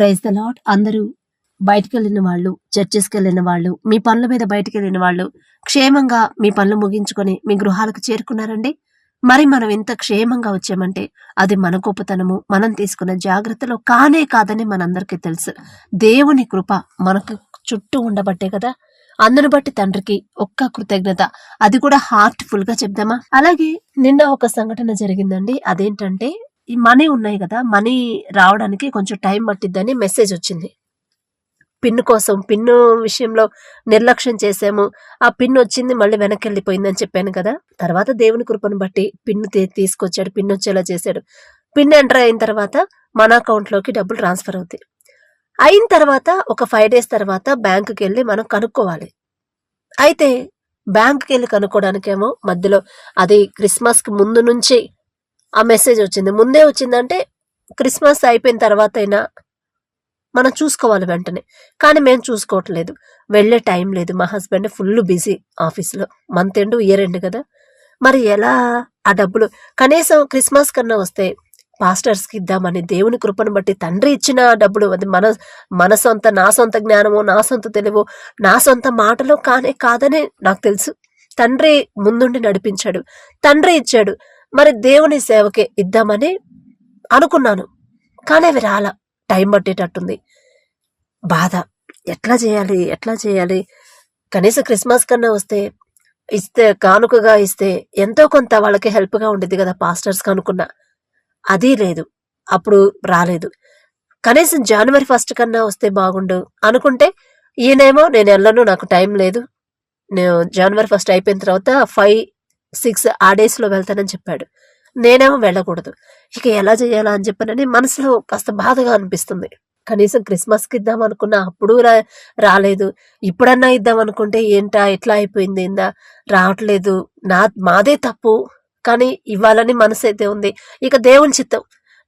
Praise the lot అందరూ బయటికి వెళ్ళిన వాళ్ళు చర్చెస్కి వెళ్ళిన వాళ్ళు మీ పనుల మీద బయటికి వెళ్ళిన వాళ్ళు క్షేమంగా మీ పనులు ముగించుకొని మీ గృహాలకు చేరుకున్నారండి. మరి మనం ఇంత క్షేమంగా వచ్చామంటే అది మన గొప్పతనము మనం తీసుకున్న జాగ్రత్తలో కానే కాదని మనందరికీ తెలుసు. దేవుని కృప మనకు చుట్టూ ఉండబట్టే కదా. అందును బట్టి తండ్రికి ఒక్క కృతజ్ఞత. అది కూడా హార్ట్ఫుల్గా చెప్దామా? అలాగే నిన్న ఒక సంఘటన జరిగిందండి. అదేంటంటే ఈ మనీ ఉన్నాయి కదా మనీ రావడానికి కొంచెం టైం పట్టిద్దని మెసేజ్ వచ్చింది. పిన్ కోసం పిన్ను విషయంలో నిర్లక్ష్యం చేసాము ఆ పిన్ వచ్చింది మళ్ళీ వెనక్కి వెళ్ళిపోయిందని చెప్పాను కదా. తర్వాత దేవుని కృపను బట్టి పిన్ తీసుకొచ్చాడు పిన్ వచ్చేలా చేశాడు. పిన్ ఎంటర్ అయిన తర్వాత మన అకౌంట్లోకి డబ్బులు ట్రాన్స్ఫర్ అవుతాయి. అయిన తర్వాత ఒక ఫైవ్ డేస్ తర్వాత బ్యాంకుకి వెళ్ళి మనం కనుక్కోవాలి. అయితే బ్యాంకుకి వెళ్ళి కనుక్కోవడానికేమో మధ్యలో అది క్రిస్మస్కి ముందు నుంచి ఆ మెసేజ్ వచ్చింది. ముందే వచ్చిందంటే క్రిస్మస్ అయిపోయిన తర్వాత అయినా మనం చూసుకోవాలి వెంటనే. కానీ మేము చూసుకోవట్లేదు. వెళ్ళే టైం లేదు. మా హస్బెండ్ ఫుల్ బిజీ ఆఫీస్లో. మంత్ ఎండ్ ఇయర్ ఎండ్ కదా. మరి ఎలా ఆ డబ్బులు? కనీసం క్రిస్మస్ కన్నా వస్తే పాస్టర్స్కి ఇద్దామని దేవుని కృపను బట్టి తండ్రి ఇచ్చిన డబ్బులు అది మన మన సొంత నా సొంత జ్ఞానము నా సొంత తెలివో నా సొంత మాటలు కానే కాదనే నాకు తెలుసు. తండ్రి ముందుండి నడిపించాడు. తండ్రి ఇచ్చాడు. మరి దేవుని సేవకే ఇద్దామని అనుకున్నాను. కానీ అవి రాల. టైం పట్టేటట్టుంది. బాధ. ఎట్లా చేయాలి? ఎట్లా చేయాలి? కనీసం క్రిస్మస్ కన్నా వస్తే ఇస్తే కానుకగా ఇస్తే ఎంతో కొంత వాళ్ళకి హెల్ప్గా ఉండేది కదా పాస్టర్స్ అనుకున్నా అది లేదు. అప్పుడు రాలేదు. కనీసం జనవరి ఫస్ట్ కన్నా వస్తే బాగుండు అనుకుంటే ఈయనేమో నేను వెళ్ళను నాకు టైం లేదు. నేను జనవరి ఫస్ట్ అయిపోయిన తర్వాత ఫైవ్ సిక్స్ ఆ డేస్లో వెళ్తానని చెప్పాడు. నేనేమో వెళ్ళకూడదు. ఇక ఎలా చేయాలా అని చెప్పనని మనసులో కాస్త బాధగా అనిపిస్తుంది. కనీసం క్రిస్మస్కి ఇద్దాం అనుకున్నా అప్పుడు రా రాలేదు. ఇప్పుడన్నా ఇద్దాం అనుకుంటే ఏంటా ఎట్లా అయిపోయింది ఏందా రావట్లేదు. నా మాదే తప్పు. కానీ ఇవ్వాలని మనసు అయితే ఉంది. ఇక దేవుని చిత్తం.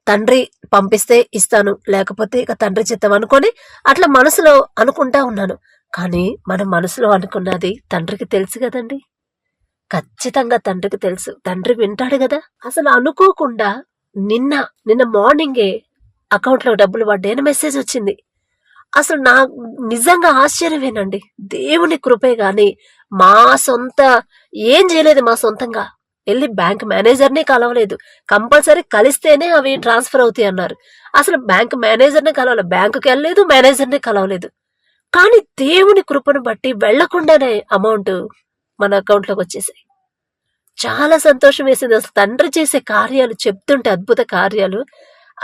తండ్రి పంపిస్తే ఇస్తాను. లేకపోతే ఇక తండ్రి చిత్తం అనుకొని అట్లా మనసులో అనుకుంటా ఉన్నాను. కానీ మన మనసులో అనుకున్నది తండ్రికి తెలుసు కదండి. ఖచ్చితంగా తండ్రికి తెలుసు. తండ్రి వింటాడు కదా. అసలు అనుకోకుండా నిన్న నిన్న మార్నింగే అకౌంట్లో డబ్బులు పడ్డాయని మెసేజ్ వచ్చింది. అసలు నా నిజంగా ఆశ్చర్యమేనండి. దేవుని కృపే గాని మా సొంత ఏం చేయలేదు మా సొంతంగా. వెళ్ళి బ్యాంక్ మేనేజర్ని కలవలేదు. కంపల్సరీ కలిస్తేనే అవి ట్రాన్స్ఫర్ అవుతాయి అన్నారు. అసలు బ్యాంక్ మేనేజర్ని కలవలేదు బ్యాంకుకి వెళ్ళలేదు మేనేజర్ని కలవలేదు. కానీ దేవుని కృపను బట్టి వెళ్ళకుండానే అమౌంట్ మన అకౌంట్లోకి వచ్చేసాయి. చాలా సంతోషం వేసింది. అసలు తండ్రి చేసే కార్యాలు చెప్తుంటే అద్భుత కార్యాలు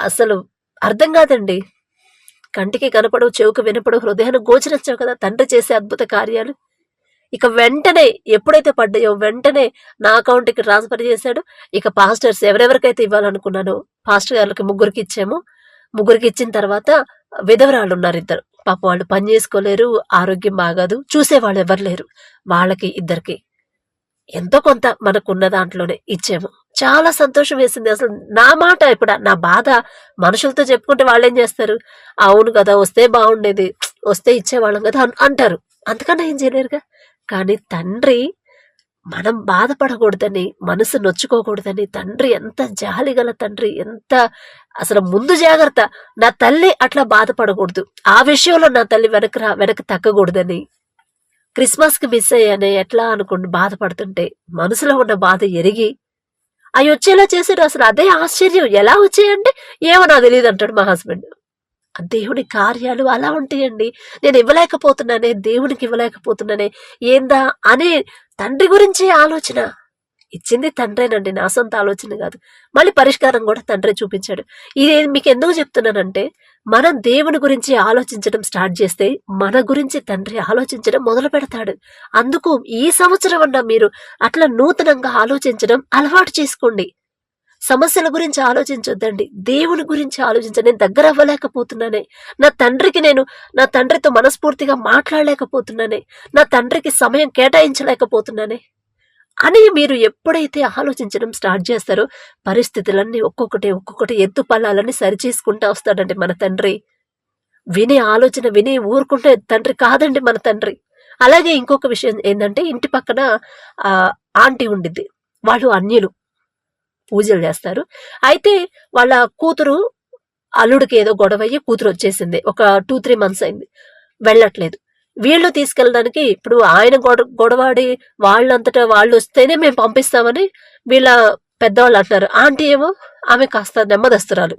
అసలు అర్థం కాదండి. కంటికి కనపడవు చెవుకు వినపడవు హృదయాన్ని గోచరించావు కదా తండ్రి చేసే అద్భుత కార్యాలు. ఇక వెంటనే ఎప్పుడైతే పడ్డాయో వెంటనే నా అకౌంట్కి ట్రాన్స్ఫర్ చేశాడు. ఇక పాస్టర్స్ ఎవరెవరికైతే ఇవ్వాలనుకున్నానో పాస్టర్ గారికి ముగ్గురికి ఇచ్చాము. ముగ్గురికి ఇచ్చిన తర్వాత విధవరాళ్ళు ఉన్నారు ఇద్దరు. పాప వాళ్ళు పని చేసుకోలేరు ఆరోగ్యం బాగాదు చూసేవాళ్ళు ఎవరు లేరు. వాళ్ళకి ఇద్దరికి ఎంతో కొంత మనకున్న దాంట్లోనే ఇచ్చాము. చాలా సంతోషం వేసింది. అసలు నా మాట ఇప్పుడు నా బాధ మనుషులతో చెప్పుకుంటే వాళ్ళు ఏం చేస్తారు? అవును కదా వస్తే బాగుండేది వస్తే ఇచ్చేవాళ్ళం కదా అంటారు. అంతకన్నా ఏం చేయలేరుగా కానీ తండ్రి మనం బాధపడకూడదని మనసు నొచ్చుకోకూడదని తండ్రి ఎంత జాలి గల తండ్రి ఎంత అసలు ముందు జాగ్రత్త. నా తల్లి అట్లా బాధపడకూడదు. ఆ విషయంలో నా తల్లి వెనక వెనక తగ్గకూడదని. క్రిస్మస్కి మిస్ అయ్యానే ఎట్లా అనుకుంటూ బాధపడుతుంటే మనసులో ఉన్న బాధ ఎరిగి అవి వచ్చేలా చేశాడు అసలు అదే ఆశ్చర్యం. ఎలా వచ్చాయంటే ఏమో నాకు తెలియదు అంటాడు మా హస్బెండ్. ఆ దేవుని కార్యాలు అలా ఉంటాయండి. నేను ఇవ్వలేకపోతున్నానే దేవునికి ఇవ్వలేకపోతున్నానే ఏందా అనే తండ్రి గురించి ఆలోచన. ఇచ్చింది తండ్రేనండి నా సొంత ఆలోచన కాదు. మళ్ళీ పరిష్కారం కూడా తండ్రే చూపించాడు. ఇది మీకు ఎందుకు చెప్తున్నానంటే మనం దేవుని గురించి ఆలోచించడం స్టార్ట్ చేస్తే మన గురించి తండ్రి ఆలోచించడం మొదలు పెడతాడు. అందుకు ఈ సంవత్సరం అన్న మీరు అట్లా నూతనంగా ఆలోచించడం అలవాటు చేసుకోండి. సమస్యల గురించి ఆలోచించొద్దండి. దేవుని గురించి ఆలోచించండి నేను దగ్గర అవ్వలేకపోతున్నానే. నా తండ్రికి నేను నా తండ్రితో మనస్ఫూర్తిగా మాట్లాడలేకపోతున్నానే. నా తండ్రికి సమయం కేటాయించలేకపోతున్నానే. అని మీరు ఎప్పుడైతే ఆలోచించడం స్టార్ట్ చేస్తారో పరిస్థితులన్నీ ఒక్కొక్కటి ఒక్కొక్కటి ఎత్తు పల్లాలన్నీ సరిచేసుకుంటా వస్తాడండి మన తండ్రి. వినే ఆలోచన విని ఊరుకుంటే తండ్రి కాదండి మన తండ్రి. అలాగే ఇంకొక విషయం ఏంటంటే ఇంటి పక్కన ఆంటీ ఉండిద్ది. వాళ్ళు అన్యులు. పూజలు చేస్తారు. అయితే వాళ్ళ కూతురు అల్లుడికి ఏదో గొడవ అయ్యి కూతురు వచ్చేసింది. ఒక టూ త్రీ మంత్స్ అయింది. వెళ్ళట్లేదు. వీళ్ళు తీసుకెళ్ళడానికి ఇప్పుడు ఆయన గొడవ గొడవాడి వాళ్ళంతటా వాళ్ళు వస్తేనే మేము పంపిస్తామని వీళ్ళ పెద్దవాళ్ళు అంటున్నారు. ఆంటీ ఏమో ఆమె కాస్త నెమ్మదస్తురాలు.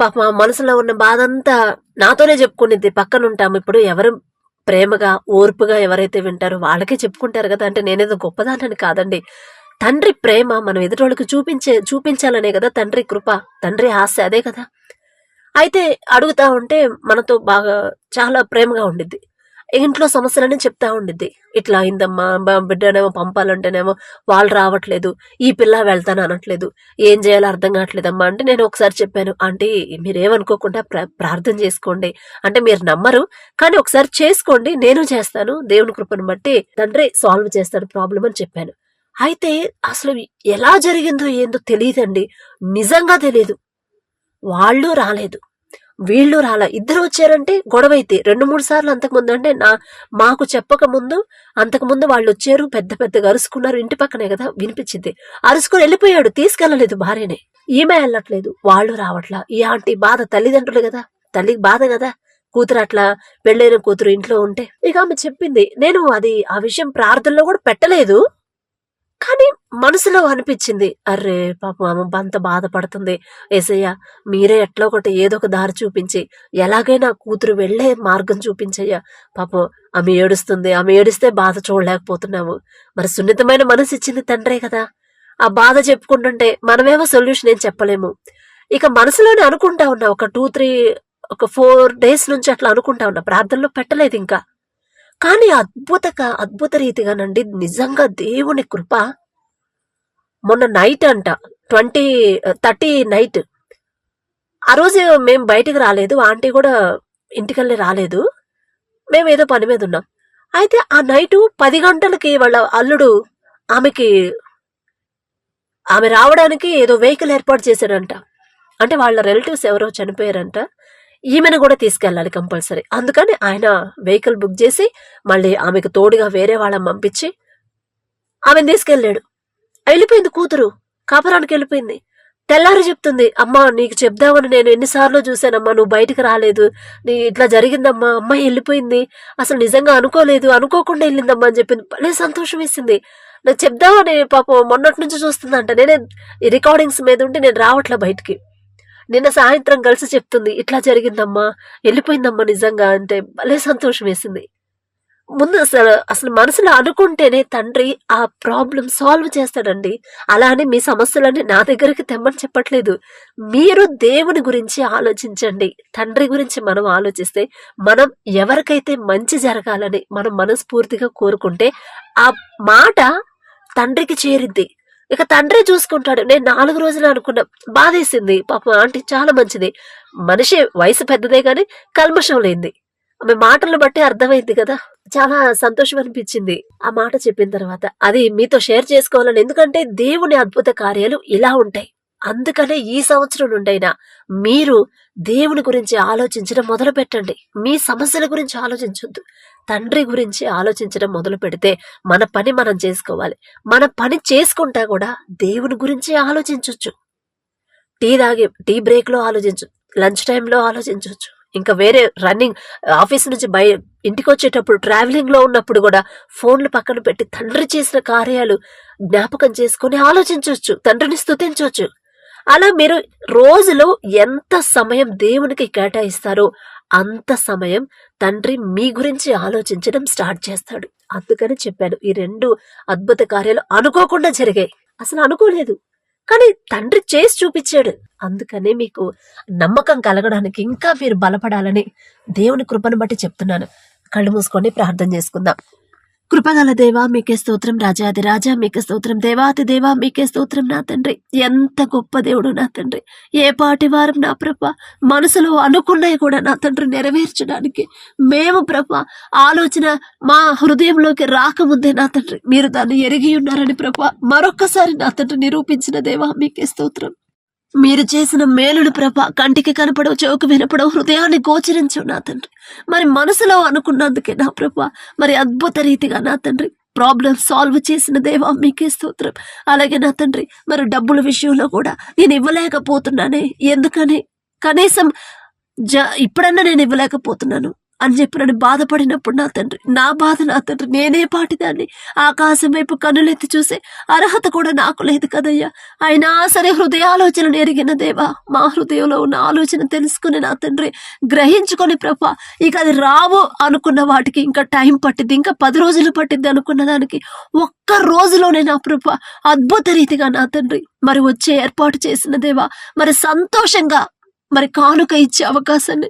పాప మనసులో ఉన్న బాధ అంతా నాతోనే చెప్పుకునేది పక్కన ఉంటాము ఇప్పుడు. ఎవరు ప్రేమగా ఓర్పుగా ఎవరైతే వింటారో వాళ్ళకే చెప్పుకుంటారు కదా. అంటే నేనేదో గొప్పదానని కాదండి. తండ్రి ప్రేమ మనం ఎదుటోళ్ళకి చూపించే చూపించాలనే కదా తండ్రి కృప తండ్రి ఆశ అదే కదా. అయితే అడుగుతా ఉంటే మనతో బాగా చాలా ప్రేమగా ఉండిద్ది. ఇంట్లో సమస్యలనే చెప్తా ఉండిద్ది. ఇట్లా అయిందమ్మా బిడ్డనేమో పంపాలంటేనేమో వాళ్ళు రావట్లేదు ఈ పిల్ల వెళ్తాను అనట్లేదు ఏం చేయాలో అర్థం కావట్లేదమ్మా అంటే నేను ఒకసారి చెప్పాను ఆంటీ మీరేమనుకోకుండా ప్ర ప్రార్థన చేసుకోండి. అంటే మీరు నమ్మరు కానీ ఒకసారి చేసుకోండి నేను చేస్తాను దేవుని కృపను బట్టి తండ్రి సాల్వ్ చేస్తాడు ప్రాబ్లం అని చెప్పాను. అయితే అసలు ఎలా జరిగిందో ఏందో తెలియదండి. నిజంగా తెలియదు వాళ్ళు రాలేదు. వీళ్ళు రాల. ఇద్దరు వచ్చారంటే గొడవ అయితే రెండు మూడు సార్లు అంతకుముందు అంటే నా మాకు చెప్పక ముందు అంతకుముందు వాళ్ళు వచ్చారు పెద్ద పెద్దగా అరుసుకున్నారు. ఇంటి పక్కనే కదా వినిపించింది. అరుసుకుని వెళ్ళిపోయాడు. తీసుకెళ్ళలేదు భార్యనే. ఈమె వెళ్ళట్లేదు. వాళ్ళు రావట్లా. ఈ ఆంటీ బాధ తల్లిదండ్రులు కదా. తల్లికి బాధ కదా. కూతురు అట్లా పెళ్ళైన కూతురు ఇంట్లో ఉంటే. ఇక ఆమె చెప్పింది నేను అది ఆ విషయం ప్రార్థనలో కూడా పెట్టలేదు. కానీ మనసులో అనిపించింది అర్రే పాపం ఆమె అంత బాధపడుతుంది. ఏసయ్య మీరే ఎట్లా ఒకటి ఏదో ఒక దారి చూపించి ఎలాగైనా కూతురు వెళ్ళే మార్గం చూపించయ్యా. పాపం ఆమె ఏడుస్తుంది ఆమె ఏడిస్తే బాధ చూడలేకపోతున్నాము. మరి సున్నితమైన మనసు ఇచ్చింది తండ్రే కదా. ఆ బాధ చెప్పుకుంటుంటే మనమేమో సొల్యూషన్ ఏం చెప్పలేము. ఇక మనసులోనే అనుకుంటా ఉన్నా ఒక టూ త్రీ ఒక ఫోర్ డేస్ నుంచి అట్లా అనుకుంటా ఉన్నా ప్రార్థనలో పెట్టలేదు ఇంకా. కానీ అద్భుతంగా అద్భుత రీతిగానండి నిజంగా దేవుని కృప. మొన్న నైట్ అంట ట్వంటీ థర్టీ నైట్. ఆ రోజు మేము బయటికి రాలేదు ఆంటీ కూడా ఇంటికెళ్ళి రాలేదు. మేము ఏదో పని మీద ఉన్నాం. అయితే ఆ నైటు పది గంటలకి వాళ్ళ అల్లుడు ఆమెకి ఆమె రావడానికి ఏదో వెహికల్ ఏర్పాటు చేశాడంట. అంటే వాళ్ళ రిలేటివ్స్ ఎవరో చనిపోయారంట. ఈమెను కూడా తీసుకెళ్ళాలి కంపల్సరీ. అందుకని ఆయన వెహికల్ బుక్ చేసి మళ్ళీ ఆమెకు తోడుగా వేరే వాళ్ళని పంపించి ఆమెను తీసుకెళ్ళాడు. వెళ్ళిపోయింది కూతురు. కాపురానికి వెళ్ళిపోయింది. తెల్లారి చెప్తుంది అమ్మా నీకు చెప్దామని నేను ఎన్నిసార్లు చూశానమ్మా నువ్వు బయటకు రాలేదు. నీ ఇట్లా జరిగిందమ్మా అమ్మాయి వెళ్ళిపోయింది. అసలు నిజంగా అనుకోలేదు అనుకోకుండా వెళ్ళిందమ్మా అని చెప్పింది. భలే సంతోషం వేసింది. నాకు చెప్దామని పాపం మొన్నటి నుంచి చూస్తుందంట. నేనే ఈ రికార్డింగ్స్ మీద ఉండి నేను రావట్లే బయటికి. నిన్న సాయంత్రం కలిసి చెప్తుంది ఇట్లా జరిగిందమ్మా వెళ్ళిపోయిందమ్మా నిజంగా అంటే భలే సంతోషం వేసింది. ముందు అసలు అసలు మనసులో అనుకుంటేనే తండ్రి ఆ ప్రాబ్లం సాల్వ్ చేస్తాడండి. అలా అని మీ సమస్యలన్నీ నా దగ్గరికి తెమ్మని చెప్పట్లేదు. మీరు దేవుని గురించి ఆలోచించండి. తండ్రి గురించి మనం ఆలోచిస్తే మనం ఎవరికైతే మంచి జరగాలని మనం మనస్ఫూర్తిగా కోరుకుంటే ఆ మాట తండ్రికి చేరింది ఇక తండ్రి చూసుకుంటాడు. నేను నాలుగు రోజులు అనుకున్నా. బాధేసింది. పాపం ఆంటీ చాలా మంచిది. మనిషి వయసు పెద్దదే కానీ కల్మషం లేనిది. ఆమె మాటలను బట్టి అర్థమైంది కదా. చాలా సంతోషం అనిపించింది. ఆ మాట చెప్పిన తర్వాత అది మీతో షేర్ చేసుకోవాలని. ఎందుకంటే దేవుని అద్భుత కార్యాలు ఇలా ఉంటాయి. అందుకనే ఈ సంవత్సరం నుండైనా మీరు దేవుని గురించి ఆలోచించడం మొదలు పెట్టండి మీ సమస్యల గురించి ఆలోచించొద్దు. తండ్రి గురించి ఆలోచించడం మొదలు పెడితే మన పని మనం చేసుకోవాలి. మన పని చేసుకుంటా కూడా దేవుని గురించి ఆలోచించవచ్చు టీ తాగే టీ బ్రేక్లో ఆలోచించు లంచ్ టైంలో ఆలోచించవచ్చు ఇంకా వేరే రన్నింగ్ ఆఫీస్ నుంచి బయ ఇంటికి వచ్చేటప్పుడు ట్రావెలింగ్లో ఉన్నప్పుడు కూడా ఫోన్లు పక్కన పెట్టి తండ్రి చేసిన కార్యాలు జ్ఞాపకం చేసుకుని ఆలోచించవచ్చు తండ్రిని స్థుతించవచ్చు అలా మీరు రోజులో ఎంత సమయం దేవునికి కేటాయిస్తారో అంత సమయం తండ్రి మీ గురించి ఆలోచించడం స్టార్ట్ చేస్తాడు. అందుకని చెప్పాను ఈ రెండు అద్భుత కార్యాలు అనుకోకుండా జరిగాయి. అసలు అనుకోలేదు. కానీ తండ్రి చేసి చూపించాడు. అందుకనే మీకు నమ్మకం కలగడానికి ఇంకా మీరు బలపడాలని దేవుని కృపను బట్టి చెప్తున్నాను. కళ్ళు మూసుకొని ప్రార్థన చేసుకుందాం. కృపగల దేవా మీకే స్తోత్రం రాజాది రాజా మీకే స్తోత్రం దేవాతి దేవా మీకే స్తోత్రం నా తండ్రి. ఎంత గొప్ప దేవుడు నా తండ్రి. ఏ పాటి వారం నా ప్రభ మనసులో అనుకున్నవి కూడా నా తండ్రి నెరవేర్చడానికి. మేము ప్రభ ఆలోచన మా హృదయంలోకి రాకముందే నా తండ్రి. మీరు దాన్ని ఎరిగి ఉన్నారని ప్రభ మరొక్కసారి నా తండ్రి నిరూపించిన దేవా మీకే స్తోత్రం. మీరు చేసిన మేలుడు ప్రభ కంటికి కనపడవు చౌక వినపడవు హృదయాన్ని గోచరించవు నా తండ్రి. మరి మనసులో అనుకున్నందుకే నా ప్రభ మరి అద్భుత రీతిగా నా తండ్రి ప్రాబ్లం సాల్వ్ చేసిన దేవా మీకే స్తోత్రం. అలాగే నా తండ్రి మరి డబ్బుల విషయంలో కూడా నేను ఇవ్వలేకపోతున్నానే ఎందుకని? కనీసం జ ఇప్పుడన్నా నేను ఇవ్వలేకపోతున్నాను. అని చెప్పి నన్ను బాధపడినప్పుడు నా తండ్రి నా బాధ నా తండ్రి నేనే పాటిదాన్ని. ఆకాశం వైపు కన్నులెత్తి చూసే అర్హత కూడా నాకు లేదు కదయ్యా. అయినా సరే హృదయాలోచన ఎరిగిన దేవా మా హృదయంలో ఉన్న ఆలోచన తెలుసుకుని నా తండ్రి గ్రహించుకొని ప్రభా ఇక అది రావు అనుకున్న వాటికి ఇంకా టైం పట్టింది ఇంకా పది రోజులు పట్టింది అనుకున్న దానికి ఒక్క రోజులోనే నా ప్రభా అద్భుత రీతిగా నా తండ్రి మరి వచ్చే ఏర్పాటు చేసిన దేవా మరి సంతోషంగా మరి కానుక ఇచ్చే అవకాశాన్ని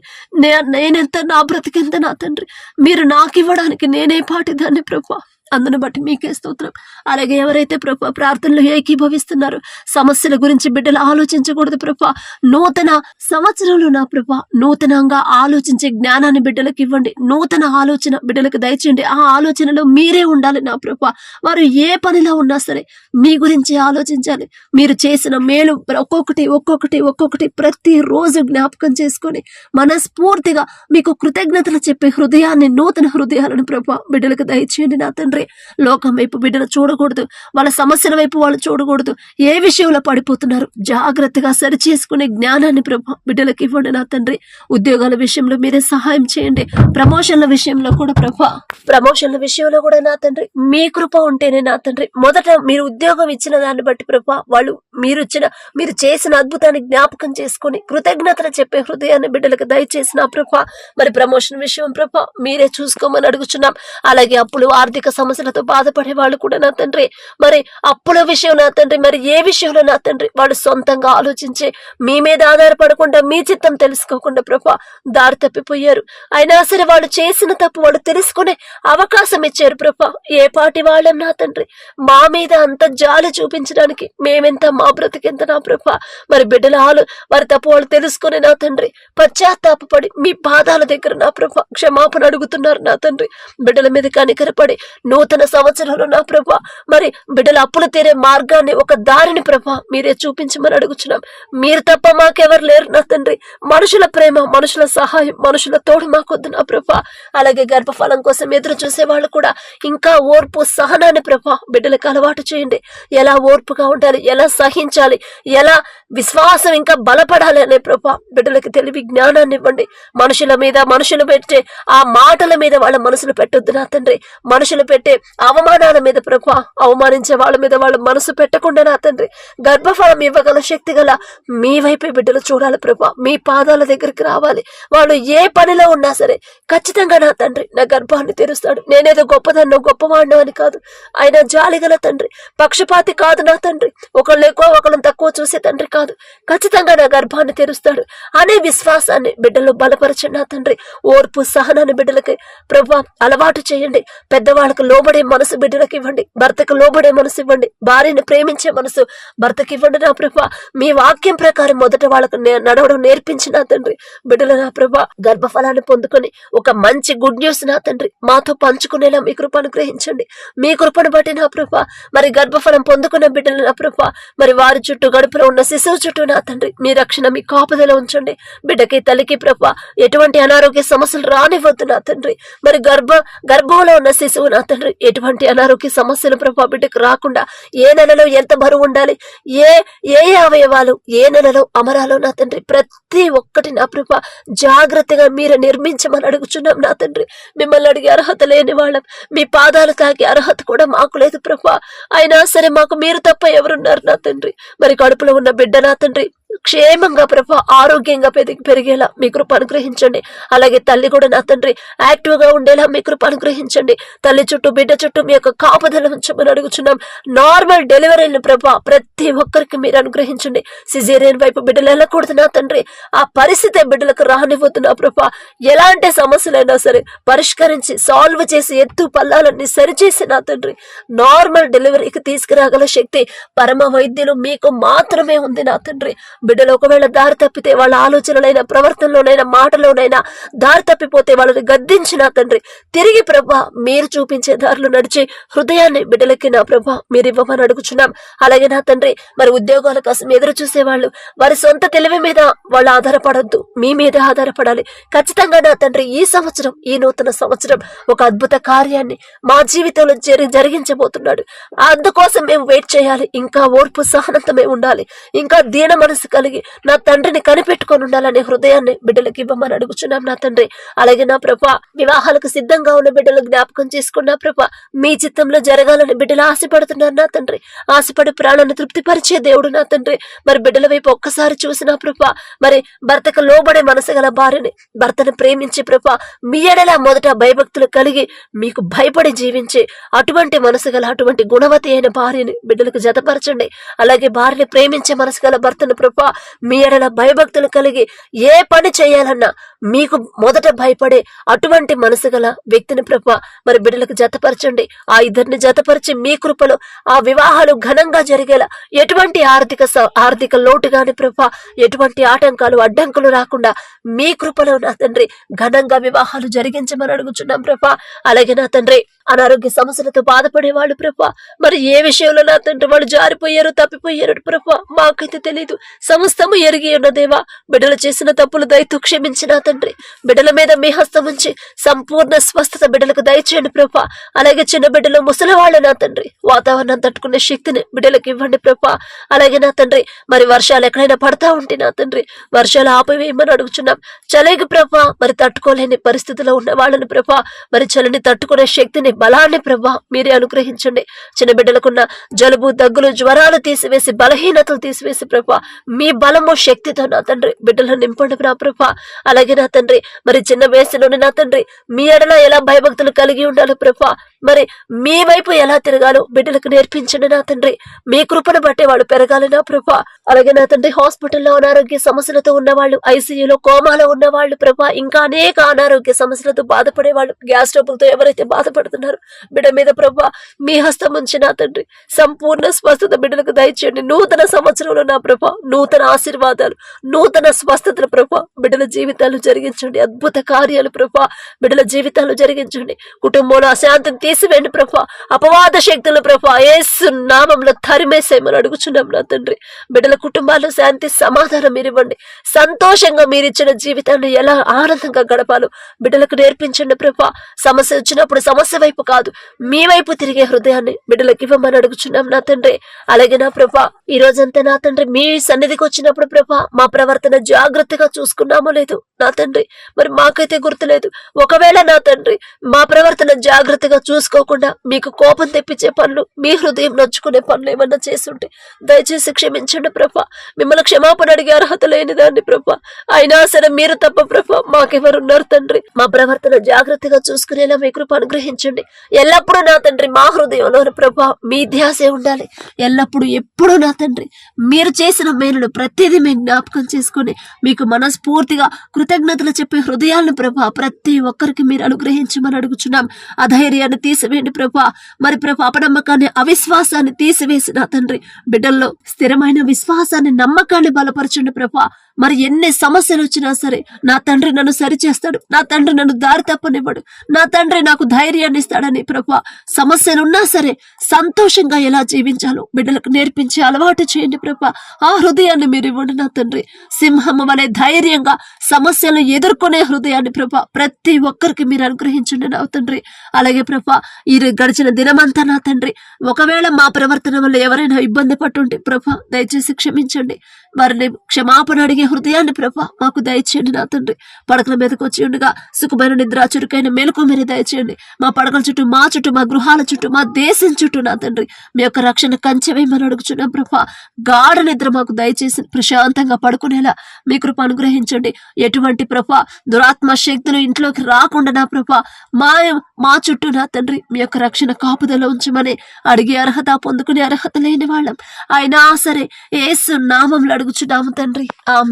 నేనెంత నా బ్రతికెంత నా తండ్రి? మీరు నాకు ఇవ్వడానికి నేనే పాటిదాన్ని ప్రభా. అందును బట్టి మీకే స్తోత్రం. అలాగే ఎవరైతే ప్రభా ప్రార్థనలు ఏకీభవిస్తున్నారు సమస్యల గురించి బిడ్డలు ఆలోచించకూడదు ప్రభా. నూతన సంవత్సరంలో నా ప్రభా నూతనంగా ఆలోచించే జ్ఞానాన్ని బిడ్డలకు ఇవ్వండి. నూతన ఆలోచన బిడ్డలకు దయచేయండి. ఆ ఆలోచనలో మీరే ఉండాలి నా ప్రభా. వారు ఏ పనిలో ఉన్నా సరే మీ గురించి ఆలోచించాలి. మీరు చేసిన మేలు ఒక్కొక్కటి ఒక్కొక్కటి ఒక్కొక్కటి ప్రతి రోజు జ్ఞాపకం చేసుకొని మనస్ఫూర్తిగా మీకు కృతజ్ఞతలు చెప్పే హృదయాన్ని నూతన హృదయాలను ప్రభా బిడ్డలకు దయచేయండి నా తండ్రి. లోకం వైపు బిడ్డలు చూడకూడదు. వాళ్ళ సమస్యల వైపు వాళ్ళు చూడకూడదు. ఏ విషయంలో పడిపోతున్నారు? జాగ్రత్తగా సరి చేసుకునే జ్ఞానాన్ని ప్రభా బిడ్డలకు ఇవ్వండి నా తండ్రి. ఉద్యోగాల విషయంలో మీరే సహాయం చేయండి. ప్రమోషన్ల విషయంలో కూడా ప్రభా. ప్రమోషన్ల విషయంలో కూడా నా తండ్రి. మీ కృప ఉంటేనే నా తండ్రి. మొదట మీరు ఉద్యోగం ఇచ్చిన దాన్ని బట్టి ప్రభా వాళ్ళు మీరు ఇచ్చిన మీరు చేసిన అద్భుతాన్ని జ్ఞాపకం చేసుకుని కృతజ్ఞతలు చెప్పే హృదయాన్ని బిడ్డలకు దయచేసిన ప్రభా. మరి ప్రమోషన్ విషయం ప్రభా మీరే చూసుకోమని అడుగుచున్నాం. అలాగే అప్పులు ఆర్థిక సమస్య సమస్యలతో బాధపడే వాళ్ళు కూడా నా తండ్రి. మరి అప్పుల విషయం నా తండ్రి మరి ఏ విషయంలో నా తండ్రి? వాళ్ళు సొంతంగా ఆలోచించే మీ మీద ఆధారపడకుండా మీ చిత్తం తెలుసుకోకుండా ప్రభా దారి తప్పిపోయారు. అయినా సరే వాళ్ళు చేసిన తప్పు వాళ్ళు తెలుసుకునే అవకాశం ఇచ్చారు ప్రభా. ఏ పాటి వాళ్ళం నా తండ్రి? మా మీద అంత జాలి చూపించడానికి మేమెంత మా బ్రతికెంత నా ప్రభా? మరి బిడ్డల ఆలు వారి తప్పు వాళ్ళు తెలుసుకుని నా తండ్రి. పశ్చాత్తాపడి మీ పాదాల దగ్గర నా ప్రభా క్షమాపణ అడుగుతున్నారు నా తండ్రి. బిడ్డల మీద కనికరపడి నూతన సంవత్సరంలో నా ప్రభా. మరి బిడ్డల అప్పులు తీరే మార్గాన్ని ఒక దారిని ప్రభా మీరే చూపించమని అడుగుచున్నాం. మీరు తప్ప మాకెవరు లేరు నా తండ్రి. మనుషుల ప్రేమ మనుషుల సహాయం మనుషుల తోడు మాకొద్దు నా ప్రభా. అలాగే గర్భఫలం కోసం ఎదురు చూసే వాళ్ళు కూడా ఇంకా ఓర్పు సహనాన్ని ప్రభా బిడ్డలకు అలవాటు చేయండి. ఎలా ఓర్పుగా ఉండాలి ఎలా సహించాలి ఎలా విశ్వాసం ఇంకా బలపడాలి అనే ప్రభా బిడ్డలకి తెలివి జ్ఞానాన్ని ఇవ్వండి. మనుషుల మీద మనుషులు పెట్టే ఆ మాటల మీద వాళ్ళ మనసులు పెట్టొద్దు నా తండ్రి. మనుషులు పెట్టే అవమానాల మీద ప్రభు అవమానించే వాళ్ళ మీద వాళ్ళ మనసు పెట్టకుండా నా తండ్రి గర్భఫలం ఇవ్వగల శక్తి గల మీ వైపే బిడ్డలు చూడాలి ప్రభు. మీ పాదాల దగ్గరికి రావాలి. వాళ్ళు ఏ పనిలో ఉన్నా సరే ఖచ్చితంగా నా తండ్రి నా గర్భాన్ని తెరుస్తాడు. నేనేదో గొప్పదన్నో గొప్పవాడినో అని కాదు. ఆయన జాలిగల తండ్రి పక్షపాతి కాదు నా తండ్రి. ఒకళ్ళు ఎక్కువ ఒకళ్ళని తక్కువ చూసే తండ్రి కాదు. ఖచ్చితంగా నా గర్భాన్ని తెరుస్తాడు. అనే విశ్వాసాన్ని బిడ్డలు బలపరచండి నా తండ్రి. ఓర్పు సహనాన్ని బిడ్డలకి ప్రభు అలవాటు చేయండి. పెద్దవాళ్ళకు లోబడే మనసు బిడ్డలకు ఇవ్వండి. భర్తకు లోబడే మనసు ఇవ్వండి. భార్యను ప్రేమించే మనసు భర్తకి ఇవ్వండి నా ప్రభా. మీ వాక్యం ప్రకారం మొదట వాళ్ళకు నడవడం నేర్పించిన తండ్రి. బిడ్డలు నా ప్రభా గర్భఫలాన్ని పొందుకొని ఒక మంచి గుడ్ న్యూస్ నా తండ్రి. మాతో పంచుకునేలా మీ కృప అనుగ్రహించండి. మీ కృపను బట్టి నా ప్రభా. మరి గర్భఫలం పొందుకున్న బిడ్డలు నా ప్రభా. మరి వారి చుట్టూ గడుపులో ఉన్న శిశువు చుట్టూ నా తండ్రి. మీ రక్షణ మీ కాపుదల ఉంచండి. బిడ్డకి తల్లికి ప్రభా ఎటువంటి అనారోగ్య సమస్యలు రానివ్వద్దు నా తండ్రి. మరి గర్భ గర్భంలో ఉన్న శిశువు నా తండ్రి. ఎటువంటి అనారోగ్య సమస్యలు ప్రభా బిడ్డకు రాకుండా ఏ నెలలో ఎంత బరువు ఉండాలి? ఏ ఏ అవయవాలు ఏ నెలలో అమరాలో నా తండ్రి? ప్రతి ఒక్కటి నా ప్రభ జాగ్రత్తగా మీరు నిర్మించమని అడుగుచున్నాం నా తండ్రి. మిమ్మల్ని అడిగే అర్హత లేని వాళ్ళం. మీ పాదాలు తాకే అర్హత కూడా మాకు లేదు ప్రభా. అయినా సరే మాకు మీరు తప్ప ఎవరున్నారు నా తండ్రి? మరి కడుపులో ఉన్న బిడ్డ నా తండ్రి? క్షేమంగా ప్రభా ఆరోగ్యంగా పెరిగి పెరిగేలా మీ కృప అనుగ్రహించండి. అలాగే తల్లి కూడా నా తండ్రి యాక్టివ్గా ఉండేలా మీ కృప అనుగ్రహించండి. తల్లి చుట్టూ బిడ్డ చుట్టూ మీ యొక్క కాపుదల ఉంచమని అడుగుచున్నాం. నార్మల్ డెలివరీని ప్రభా ప్రతి ఒక్కరికి మీరు అనుగ్రహించండి. సిజేరియన్ వైపు బిడ్డలు వెళ్ళకూడదు నా తండ్రి. ఆ పరిస్థితి బిడ్డలకు రానివ్వద్దు నా ప్రభా. ఎలాంటి సమస్యలైనా సరే పరిష్కరించి సాల్వ్ చేసి ఎత్తు పల్లాలన్నీ సరిచేసి నా తండ్రి. నార్మల్ డెలివరీకి తీసుకురాగల శక్తి పరమ వైద్యులు మీకు మాత్రమే ఉంది నా తండ్రి. బిడ్డలు ఒకవేళ దారి తప్పితే వాళ్ళ ఆలోచనలైనా ప్రవర్తనలోనైనా మాటలోనైనా దారి తప్పిపోతే వాళ్ళని గద్దించిన తండ్రి తిరిగి ప్రభా మీరు చూపించే దారులు నడిచి హృదయాన్ని బిడ్డలకి నా ప్రభా మీరు ఇవ్వమని అడుగుచున్నాం. అలాగే నా తండ్రి మరి ఉద్యోగాల కోసం ఎదురు చూసేవాళ్ళు వారి సొంత తెలివి మీద వాళ్ళు ఆధారపడద్దు మీ మీద ఆధారపడాలి. ఖచ్చితంగా నా తండ్రి ఈ సంవత్సరం ఈ నూతన సంవత్సరం ఒక అద్భుత కార్యాన్ని మా జీవితంలో జరి జరిగించబోతున్నాడు. అందుకోసం మేము వెయిట్ చేయాలి ఇంకా ఓర్పు సహనంతమే ఉండాలి ఇంకా దీన మనసు కలిగి నా తండ్రిని కనిపెట్టుకొని ఉండాలనే హృదయాన్ని బిడ్డలకు ఇవ్వమని అడుగుచున్నాం నా తండ్రి. అలాగే నా ప్రభా వివాహాలకు సిద్ధంగా ఉన్న బిడ్డలు జ్ఞాపకం చేసుకున్న ప్రభా మీ చిత్తంలో జరగాలని బిడ్డలు ఆశపడుతున్నారు నా తండ్రి. ఆశపడి ప్రాణాన్ని తృప్తిపరిచే దేవుడు నా తండ్రి. మరి బిడ్డల వైపు ఒక్కసారి చూసినా ప్రభా మరి భర్తకు లోబడే మనసు గల భార్యని భర్తను ప్రేమించి ప్రభా మీ ఎడల మొదట భయభక్తులు కలిగి మీకు భయపడి జీవించి అటువంటి మనసు గల అటువంటి గుణవతి అయిన భార్యని బిడ్డలకు జతపరచండి. అలాగే భార్యని ప్రేమించే మనసు గల భర్తను ప్రభా మీ ఎడల భయభక్తులు కలిగి ఏ పని చేయాలన్నా మీకు మొదట భయపడే అటువంటి మనసు గల వ్యక్తిని ప్రభ మరి బిడ్డలకు జతపరచండి. ఆ ఇద్దరిని జతపరిచి మీ కృపలో ఆ వివాహాలు ఘనంగా జరిగేలా ఎటువంటి ఆర్థిక ఆర్థిక లోటు గాని ప్రభ ఎటువంటి ఆటంకాలు అడ్డంకులు రాకుండా మీ కృపలో నా తండ్రి ఘనంగా వివాహాలు జరిగించమని అడుగుచున్నాం ప్రభ. అలాగే నా తండ్రి అనారోగ్య సమస్యలతో బాధపడే వాళ్ళు ప్రభా మరి ఏ విషయంలో నా తండ్రి వాళ్ళు జారిపోయారు తప్పిపోయారు ప్రభ మాకైతే తెలియదు సమస్తము ఎరిగి ఉన్న దేవా బిడ్డలు చేసిన తప్పులు దయతో క్షమించిన తండ్రి. బిడ్డల మీద మీ హస్తం ఉంచి సంపూర్ణ స్వస్థత బిడ్డలకు దయచేయండి ప్రభా. అలాగే చిన్న బిడ్డలు ముసలివాళ్ళు నా తండ్రి. వాతావరణం తట్టుకునే శక్తిని బిడ్డలకు ఇవ్వండి ప్రభా. అలాగే నా తండ్రి మరి వర్షాలు ఎక్కడైనా పడతా ఉంటే నా తండ్రి వర్షాలు ఆపివేయమని అడుగుచున్నాం. చలికి ప్రభా మరి తట్టుకోలేని పరిస్థితిలో ఉన్న వాళ్ళని ప్రభా మరి చలిని తట్టుకునే శక్తిని బలాన్ని ప్రభా మీరే అనుగ్రహించండి. చిన్న బిడ్డలకున్న జలుబు దగ్గులు జ్వరాలు తీసివేసి బలహీనతలు తీసివేసి ప్రభా మీ బలము శక్తితో నా తండ్రి బిడ్డలను నింపండి నా ప్రభ. అలాగే నా తండ్రి మరి చిన్న వయసులోని నా తండ్రి మీ ఎడల ఎలా భయభక్తులు కలిగి ఉండాలి ప్రభా? మరి మీ వైపు ఎలా తిరగాలో బిడ్డలకు నేర్పించండి నా తండ్రి. మీ కృపను బట్టే వాళ్ళు పెరగాలి నా ప్రభ. అలాగే నా తండ్రి హాస్పిటల్లో అనారోగ్య సమస్యలతో ఉన్నవాళ్ళు ఐసీయూలో కోమాలో ఉన్నవాళ్ళు ప్రభ. ఇంకా అనేక అనారోగ్య సమస్యలతో బాధపడే వాళ్ళు గ్యాస్ ట్రబుల్తో ఎవరైతే బాధపడుతున్నారు బిడ్డ మీద ప్రభ మీ హస్తం ఉంచి నా తండ్రి సంపూర్ణ స్వస్థత బిడ్డలకు దయచేయండి. నూతన సంవత్సరంలో నా ప్రభా నూతన ఆశీర్వాదాలు నూతన స్వస్థతలు ప్రభా. బిడ్డల జీవితాలు జరిగించండి. అద్భుత కార్యాలు ప్రభా. బిడ్డల జీవితాలు జరిగించండి. కుటుంబంలో అశాంతిని తీసివేయండి ప్రభా. అపవాద శక్తులు ప్రభా. ఏసు నామంలో తరిమేసేయమని అడుగుచున్నాం నా తండ్రి. బిడ్డల కుటుంబాల్లో శాంతి సమాధానం మీరు ఇవ్వండి సంతోషంగా మీరు ఇచ్చిన జీవితాన్ని ఎలా ఆనందంగా గడపాలో బిడ్డలకు నేర్పించండి ప్రభా. సమస్య వచ్చినప్పుడు సమస్య వైపు కాదు మీ వైపు తిరిగే హృదయాన్ని బిడ్డలకు ఇవ్వమని అడుగుచున్నాం నా తండ్రి. అలాగే నా ప్రభా ఈ రోజంతా నా తండ్రి మీ సన్నిధికి వచ్చినప్పుడు ప్రభా మా ప్రవర్తన జాగ్రత్తగా చూసుకున్నామో లేదు? నా తండ్రి మరి మాకైతే గుర్తులేదు. ఒకవేళ నా తండ్రి మా ప్రవర్తన జాగ్రత్తగా చూసుకోకుండా మీకు కోపం తెప్పించే పనులు మీ హృదయం నొచ్చుకునే పనులు ఏమన్నా చేస్తుంటే దయచేసి క్షమించండి ప్రభా. మిమ్మల్ని క్షమాపణ అడిగే అర్హత లేని దాన్ని ప్రభా. అయినా సరే మీరు తప్ప ప్రభా మాకెవరున్నారు తండ్రి? మా ప్రవర్తన జాగ్రత్తగా చూసుకునేలా మీ కృప అనుగ్రహించండి. ఎల్లప్పుడూ నా తండ్రి మా హృదయంలో ప్రభా మీ ధ్యాసే ఉండాలి. ఎల్లప్పుడూ ఎప్పుడూ నా తండ్రి మీరు చేసిన మేలును ప్రతిదీ మేము జ్ఞాపకం చేసుకొని మీకు మనస్ఫూర్తిగా కృతజ్ఞతలు చెప్పే హృదయాలను ప్రభా ప్రతి ఒక్కరికి మీరు అనుగ్రహించమని అడుగుచున్నాం. అధైర్యాన్ని తీసివేయండి ప్రభా. మరి ప్రభా అపనమ్మకాన్ని అవిశ్వాసాన్ని తీసివేసిన తండ్రి బిడ్డల్లో స్థిరమైన విశ్వాసాన్ని నమ్మకాన్ని బలపరచండి ప్రభా. మరి ఎన్ని సమస్యలు వచ్చినా సరే నా తండ్రి నన్ను సరిచేస్తాడు. నా తండ్రి నన్ను దారి తప్పనివ్వడు. నా తండ్రి నాకు ధైర్యాన్ని ఇస్తాడని ప్రభా సమస్యలున్నా సరే సంతోషంగా ఎలా జీవించాలో బిడ్డలకు నేర్పించే అలవాటు చేయండి ప్రభా ఆ హృదయాన్ని మీరు ఇవ్వండి నా తండ్రి. సింహం వలె ధైర్యంగా సమస్యలను ఎదుర్కొనే హృదయాన్ని ప్రభా ప్రతి ఒక్కరికి మీరు అనుగ్రహించండి నా తండ్రి. అలాగే ప్రభా ఈ గడిచిన దినమంతా నా తండ్రి ఒకవేళ మా ప్రవర్తన వల్ల ఎవరైనా ఇబ్బంది పట్టుంటే ప్రభా దయచేసి క్షమించండి. వారిని క్షమాపణ అడిగి హృదయాన్ని ప్రభా మాకు దయచేయండి నా తండ్రి. పడకల మీదకి వచ్చి ఉండగా సుఖమైన నిద్ర చురుకైన మెలకు మీరు దయచేయండి. మా పడకల చుట్టూ మా చుట్టూ మా గృహాల చుట్టూ మా దేశం చుట్టూ నా తండ్రి. మీ యొక్క రక్షణ కంచెవేమని అడుగుచున్నాం ప్రభా. గాఢ నిద్ర మాకు దయచేసి ప్రశాంతంగా పడుకునేలా మీ కృప అనుగ్రహించండి. ఎటువంటి ప్రభా దురాత్మ శక్తులు ఇంట్లోకి రాకుండా నా ప్రభా మా మా చుట్టూ నా తండ్రి. మీ యొక్క రక్షణ కాపుదలో ఉంచమని అడిగే అర్హత పొందుకునే అర్హత లేని వాళ్ళం. అయినా సరే ఏసు నామంలో అడుగుచున్నాము తండ్రి. ఆమె